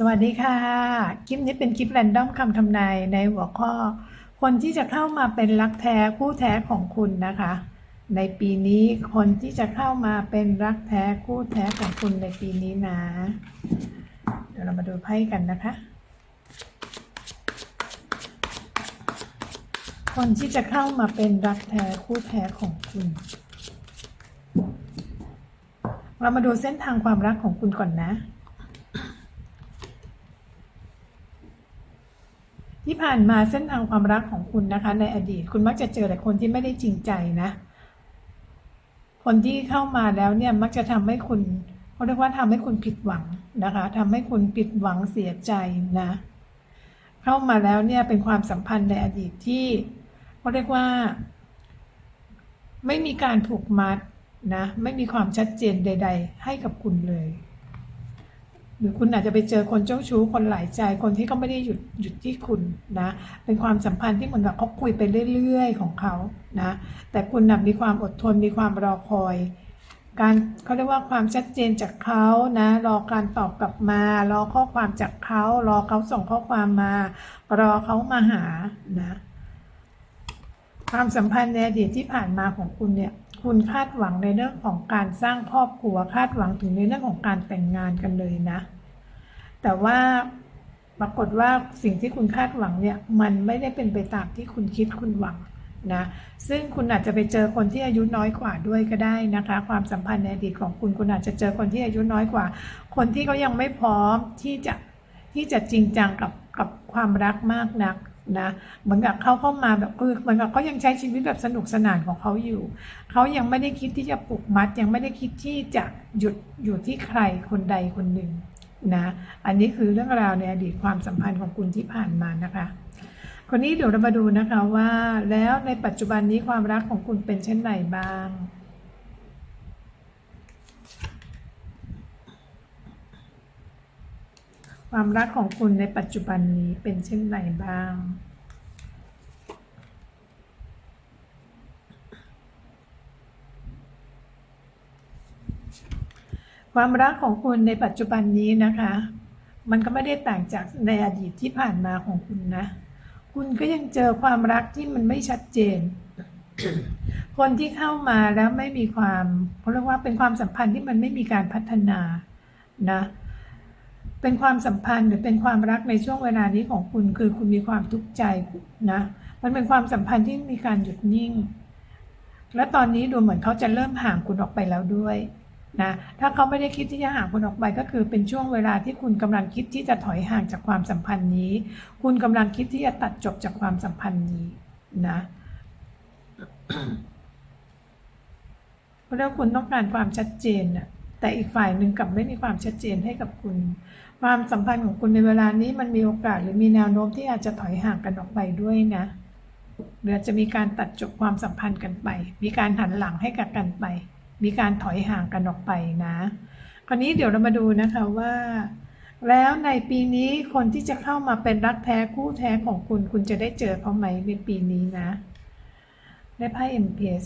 สวัสดีค่ะ คลิปนี้เป็นคลิปแรนดอมคำทำนายในหัวข้อ คนที่จะเข้ามาเป็นรักแท้คู่แท้ของคุณนะคะ ในปีนี้คนที่จะเข้ามาเป็นรักแท้คู่แท้ของคุณในปีนี้นะ เดี๋ยวเรามาดูไพ่กันนะคะ คนที่จะเข้ามาเป็นรักแท้คู่แท้ของคุณ เรามาดูเส้นทางความรักของคุณก่อนนะ ที่ ผ่านมาเส้นทางความรักของคุณนะคะ ในอดีตคุณมักจะเจอแต่คนที่ไม่ได้จริงใจนะ คนที่เข้ามาแล้วเนี่ยมักจะทำให้คุณเขาเรียกว่าทำให้คุณผิดหวังนะคะทำให้คุณผิดหวังเสียใจนะ เข้ามาแล้วเนี่ยเป็นความสัมพันธ์ในอดีตที่เขาเรียกว่า ไม่มีการผูกมัดนะ ไม่มีความชัดเจนใด ๆ ให้กับคุณเลย หรือคุณอาจจะไปเจอคนเจ้าชู้คนหลายใจคนที่เขาไม่ได้หยุดหยุดที่คุณนะ เป็นความสัมพันธ์ที่เหมือนกับเขาคุยไปเรื่อยๆ ของเขานะ แต่คุณนะมีความอดทนมีความรอคอย การเขาเรียกว่าความชัดเจนจากเขานะ รอการตอบกลับมา รอข้อความจากเขา รอเขาส่งข้อความมา รอเขามาหานะ ความสัมพันธ์ในอดีตที่ผ่านมาของคุณเนี่ย คุณคาดหวังในเรื่องของการสร้างครอบครัวคาดหวังถึงในเรื่องของการแต่งงานกันเลยนะ แต่ว่าปรากฏว่าสิ่งที่คุณคาดหวังเนี่ยมันไม่ได้เป็นไปตามที่คุณคิดคุณหวังนะซึ่งคุณอาจจะไปเจอคนที่อายุน้อยกว่าด้วยก็ได้นะคะ ความสัมพันธ์ในอดีตของคุณคุณอาจจะเจอคนที่อายุน้อยกว่า คนที่เขายังไม่พร้อมที่จะที่จะจริงจังกับกับความรักมากนัก นะเหมือนกับเขาเข้ามาแบบคือเหมือนกับเขายังใช้ชีวิตแบบสนุกสนานของเขาอยู่ เขายังไม่ได้คิดที่จะปลูกมัด ยังไม่ได้คิดที่จะหยุดอยู่ที่ใครคนใดคนหนึ่งนะอันนี้คือเรื่องราวในอดีตความสัมพันธ์ของคุณที่ผ่านมานะคะคนนี้เดี๋ยวเรามาดูนะคะว่าแล้วในปัจจุบันนี้ความรักของคุณเป็นเช่นไรบ้าง ความรักของคุณในปัจจุบันนี้เป็นเช่นไรบ้าง ความรักของคุณในปัจจุบันนี้นะคะ มันก็ไม่ได้ต่างจากในอดีตที่ผ่านมาของคุณนะ คุณก็ยังเจอความรักที่มันไม่ชัดเจน คนที่เข้ามาแล้วไม่มีความเขาเรียกว่าเป็นความสัมพันธ์ที่มันไม่มีการพัฒนานะ เป็นความสัมพันธ์หรือเป็นความรักในช่วงเวลานี้ของคุณ คือคุณมีความทุกข์ใจนะ มันเป็นความสัมพันธ์ที่มีการหยุดนิ่ง และตอนนี้ดูเหมือนเขาจะเริ่มห่างคุณออกไปแล้วด้วยนะ ถ้าเขาไม่ได้คิดที่จะห่างคุณออกไปก็คือเป็นช่วงเวลาที่คุณกำลังคิดที่จะถอยห่างจากความสัมพันธ์นี้ คุณกำลังคิดที่จะตัดจบจากความสัมพันธ์นี้นะเพราะแล้วคุณต้องการความชัดเจนน่ะแต่อีกฝ่ายหนึ่งกลับไม่มีความชัดเจนให้กับคุณ ความสัมพันธ์ของคุณในเวลานี้มันมีโอกาสหรือมีแนวโน้มที่อาจจะถอยห่างกันออกไปด้วยนะหรือจะมีการตัดจบความสัมพันธ์กันไป มีการหันหลังให้กับกันไป มีการถอยห่างกันออกไปนะ คราวนี้เดี๋ยวเรามาดูนะคะว่า แล้วในปีนี้คนที่จะเข้ามาเป็นรักแท้คู่แท้ของคุณ คุณจะได้เจอเขาไหมในปีนี้นะได้ไพ่เอ็มเพส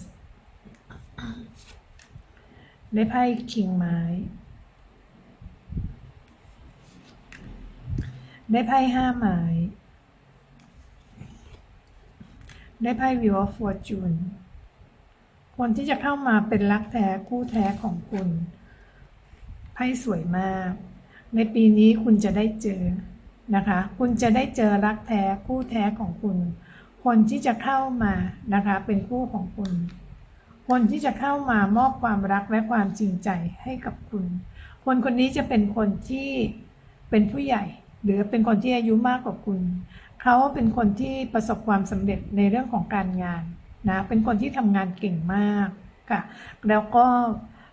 ได้ไพ่คิงไม้ ได้ไพ่ห้าไม้ได้ไพ่วิวออฟฟอร์จูนคนที่จะเข้ามาเป็นรักแท้คู่แท้ของคุณ ไพ่สวยมาก ในปีนี้คุณจะได้เจอนะคะ คุณจะได้เจอรักแท้คู่แท้ของคุณ คนที่จะเข้ามานะคะเป็นคู่ของคุณ คนที่จะเข้ามามอบความรักและความจริงใจให้กับคุณ คนคนนี้จะเป็นคนที่เป็นผู้ใหญ่ หรือเป็นคนที่อายุมากกว่าคุณ เขาเป็นคนที่ประสบความสำเร็จในเรื่องของการงานนะเป็นคนที่ทำงานเก่งมากค่ะ แล้วก็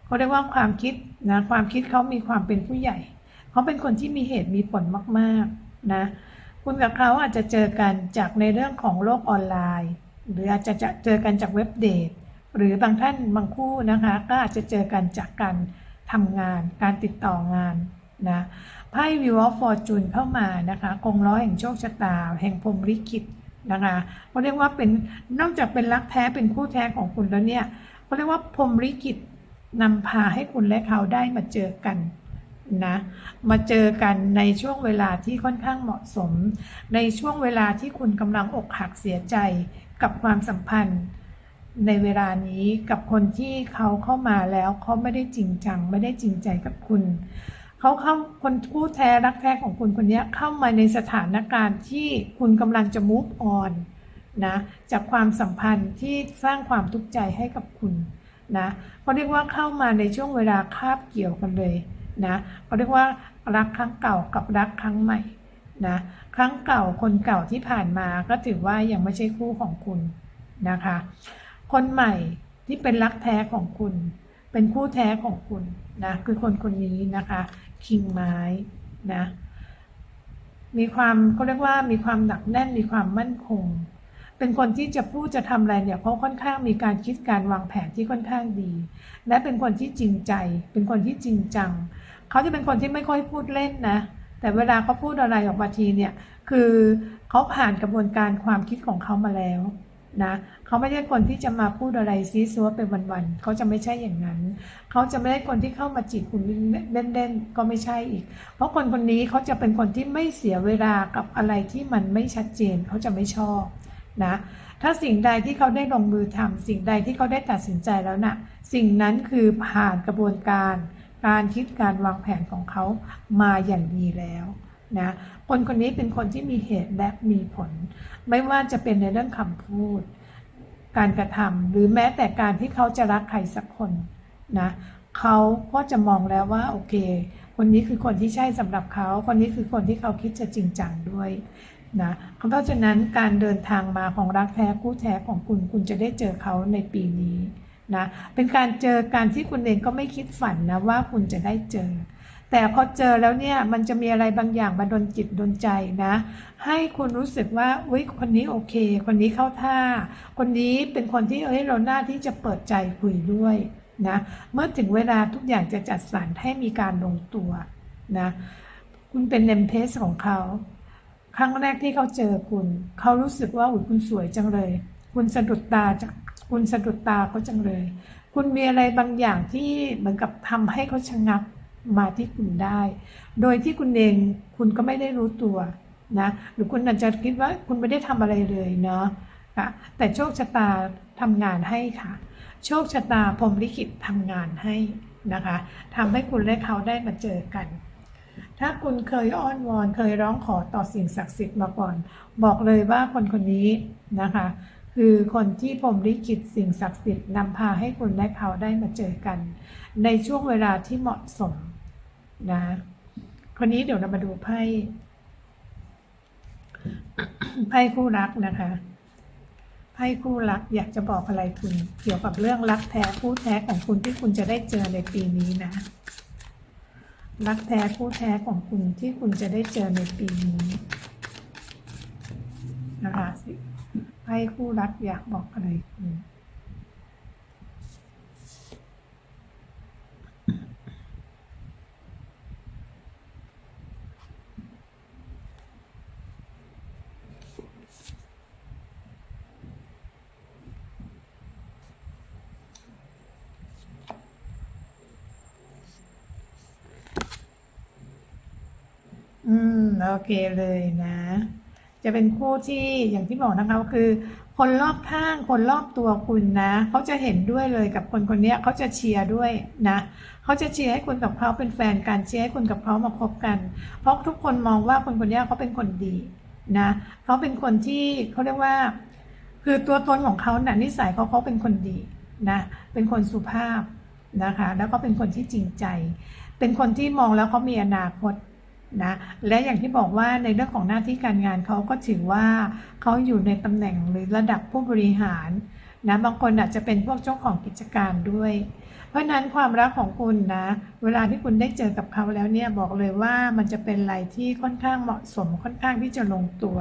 เขาเรียกว่าความคิดนะความคิดเขามีความเป็นผู้ใหญ่ เขาเป็นคนที่มีเหตุมีผลมากๆนะคุณกับเขาอาจจะเจอกันจากในเรื่องของโลกออนไลน์ หรืออาจจะจะเจอกันจากเว็บเดทหรือบางท่านบางคู่นะคะ ก็อาจจะเจอกันจากการทำงาน การติดต่องาน นะไพ่วิวออฟฟอร์จูนเข้ามานะคะกงล้อแห่งโชคชะตา แห่งพรมลิขิตนะคะเขาเรียกว่าเป็นนอกจากเป็นรักแท้เป็นคู่แท้ของคุณแล้วเนี่ยเขาเรียกว่าพรมลิขิตนำพาให้คุณและเขาได้มาเจอกันนะมาเจอกันในช่วงเวลาที่ค่อนข้างเหมาะสม ในช่วงเวลาที่คุณกำลังอกหักเสียใจกับความสัมพันธ์ในเวลานี้กับคนที่เขาเข้ามาแล้วเขาไม่ได้จริงจัง ไม่ได้จริงใจกับคุณ เขาเข้าคนคู่แท้รักแท้ของคุณคนนี้เข้ามาในสถานการณ์ที่คุณกำลังจะ move on นะจากความสัมพันธ์ที่สร้างความทุกข์ใจให้กับคุณนะเขาเรียกว่าเข้ามาในช่วงเวลาคาบเกี่ยวกันเลยนะเขาเรียกว่ารักครั้งเก่ากับรักครั้งใหม่นะครั้งเก่าคนเก่าที่ผ่านมาก็ถือว่ายังไม่ใช่คู่ของคุณนะคะ คนใหม่ที่เป็นรักแท้ของคุณ เป็นคู่แท้ของคุณนะคือคนคนนี้นะคะ คิงไม้นะมีความก็เรียกว่ามีความหนักแน่นมีความมั่นคง เป็นคนที่จะพูดจะทำอะไรเนี่ยเขาค่อนข้างมีการคิดการวางแผนที่ค่อนข้างดี และเป็นคนที่จริงใจ เป็นคนที่จริงจังเขาจะเป็นคนที่ไม่ค่อยพูดเล่นนะ แต่เวลาเขาพูดอะไรออกมาทีเนี่ยคือเขาผ่านกระบวนการความคิดของเขามาแล้ว นะเขาไม่ใช่คนที่จะมาพูดอะไรซีซัวเป็นวันๆเขาจะไม่ใช่อย่างนั้น เขาจะไม่ได้คนที่เข้ามาจีบคุณเล่นๆก็ไม่ใช่อีก เพราะคนคนนี้เขาจะเป็นคนที่ไม่เสียเวลากับอะไรที่มันไม่ชัดเจนเขาจะไม่ชอบนะถ้าสิ่งใดที่เขาได้ลงมือทำสิ่งใดที่เขาได้ตัดสินใจแล้วนะ่ะสิ่งนั้นคือผ่านกระบวนการ การคิดการวางแผนของเขามาอย่างดีแล้ว นะคนคนนี้เป็นคนที่มีเหตุและมีผล ไม่ว่าจะเป็นในเรื่องคำพูด การกระทำหรือแม้แต่การที่เขาจะรักใครสักคนนะเขาก็จะมองแล้วว่าโอเค คนนี้คือคนที่ใช่สำหรับเขา คนนี้คือคนที่เขาคิดจะจริงจังด้วยนะเพราะฉะนั้นการเดินทางมาของรักแท้คู่แท้ของคุณคุณจะได้เจอเขาในปีนี้นะเป็นการเจอการที่คุณเองก็ไม่คิดฝันนะว่าคุณจะได้เจอ แต่พอเจอแล้วเนี่ยมันจะมีอะไรบางอย่างมาดนจิตดนใจนะ ให้คุณรู้สึกว่าอุ้ยคนนี้โอเค คนนี้เข้าท่า คนนี้เป็นคนที่เอ้ยเราหน้าที่จะเปิดใจคุยด้วยนะเมื่อถึงเวลาทุกอย่างจะจัดสรรให้มีการลงตัวนะคุณเป็นเนมเพสของเขา ครั้งแรกที่เขาเจอคุณ เขารู้สึกว่าอุ้ยคุณสวยจังเลย คุณสะดุดตาจากคุณสะดุดตาเขาจังเลย คุณมีอะไรบางอย่างที่เหมือนกับทำให้เขาชะงัก มาที่คุณได้ โดยที่คุณเองคุณก็ไม่ได้รู้ตัวนะ หรือคุณอาจจะคิดว่าคุณไม่ได้ทำอะไรเลยเนาะค่ะแต่โชคชะตาทำงานให้ค่ะ โชคชะตาพรมลิขิตทำงานให้นะคะทำให้คุณและเขาได้มาเจอกัน ถ้าคุณเคยอ้อนวอนเคยร้องขอต่อสิ่งศักดิ์สิทธิ์มาก่อน บอกเลยว่าคนคนนี้นะคะ คือคนที่พรมลิขิตสิ่งศักดิ์สิทธิ์นำพาให้คุณและเขาได้มาเจอกัน ในช่วงเวลาที่เหมาะสมนะคนนี้เดี๋ยวเรามาดูไพ่ไพ่คู่รักนะคะไพ่คู่รักอยากจะบอกอะไรคุณ เกี่ยวกับเรื่องรักแท้คู่แท้ของคุณที่คุณจะได้เจอในปีนี้นะ รักแท้คู่แท้ของคุณที่คุณจะได้เจอในปีนี้นะคะสิ ไพ่คู่รักอยากบอกอะไรคุณอืม โอเคเลยนะ จะเป็นคู่ที่อย่างที่บอกนะคะคือ คนรอบข้างคนรอบตัวคุณนะเขาจะเห็นด้วยเลยกับคนคนนี้เขาจะเชียร์ด้วยนะเขาจะเชียร์ให้คุณกับเขาเป็นแฟนกันเชียร์ให้คุณกับเขามาคบกัน เพราะทุกคนมองว่าคนคนนี้เขาเป็นคนดีนะเขาเป็นคนที่เขาเรียกว่า คือตัวตนของเขาน่ะนิสัยเขาเขาเป็นคนดีนะเป็นคนสุภาพนะคะ แล้วก็เป็นคนที่จริงใจ เป็นคนที่มองแล้วเขามีอนาคต นะและอย่างที่บอกว่าในเรื่องของหน้าที่การงานเขาก็ถือว่าเขาอยู่ในตำแหน่งหรือระดับผู้บริหารนะบางคนอาจจะเป็นพวกเจ้าของกิจการด้วย เพราะนั้นความรักของคุณนะ เวลาที่คุณได้เจอกับเขาแล้วเนี่ยบอกเลยว่ามันจะเป็นอะไรที่ค่อนข้างเหมาะสมค่อนข้างที่จะลงตัว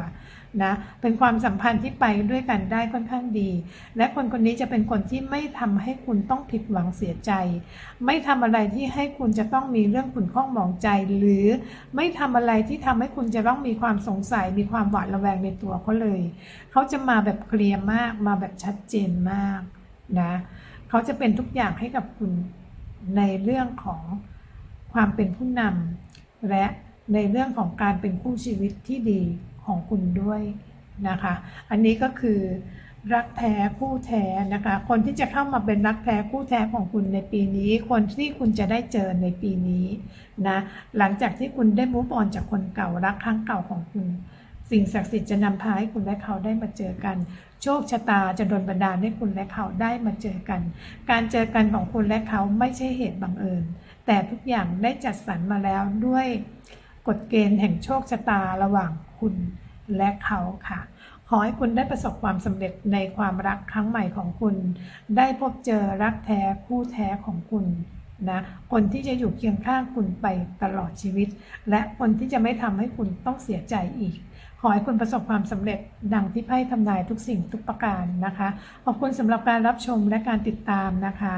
นะเป็นความสัมพันธ์ที่ไปด้วยกันได้ค่อนข้างดี และคนคนนี้จะเป็นคนที่ไม่ทำให้คุณต้องผิดหวังเสียใจ ไม่ทำอะไรที่ให้คุณจะต้องมีเรื่องขุ่นข้องหมองใจ หรือไม่ทำอะไรที่ทำให้คุณจะต้องมีความสงสัย มีความหวาดระแวงในตัวเขาเลย เขาจะมาแบบเคลียร์มากมาแบบชัดเจนมากนะเขาจะเป็นทุกอย่างให้กับคุณในเรื่องของความเป็นผู้นำและในเรื่องของการเป็นคู่ชีวิตที่ดี ของคุณด้วยนะคะ อันนี้ก็คือรักแท้คู่แท้นะคะ คนที่จะเข้ามาเป็นรักแท้คู่แท้ของคุณในปีนี้ คนที่คุณจะได้เจอในปีนี้นะ หลังจากที่คุณได้มูฟออนจากคนเก่ารักครั้งเก่าของคุณ สิ่งศักดิ์สิทธิ์จะนำพาให้คุณและเขาได้มาเจอกัน โชคชะตาจะดลบันดาลให้คุณและเขาได้มาเจอกัน การเจอกันของคุณและเขาไม่ใช่เหตุบังเอิญ แต่ทุกอย่างได้จัดสรรมาแล้วด้วยกฎเกณฑ์แห่งโชคชะตาระหว่าง คุณและเขาค่ะ ขอให้คุณได้ประสบความสำเร็จในความรักครั้งใหม่ของคุณ ได้พบเจอรักแท้คู่แท้ของคุณนะคนที่จะอยู่เคียงข้างคุณไปตลอดชีวิต และคนที่จะไม่ทำให้คุณต้องเสียใจอีก ขอให้คุณประสบความสำเร็จดังที่ไพ่ทำนายทุกสิ่งทุกประการนะคะ ขอบคุณสำหรับการรับชมและการติดตามนะคะ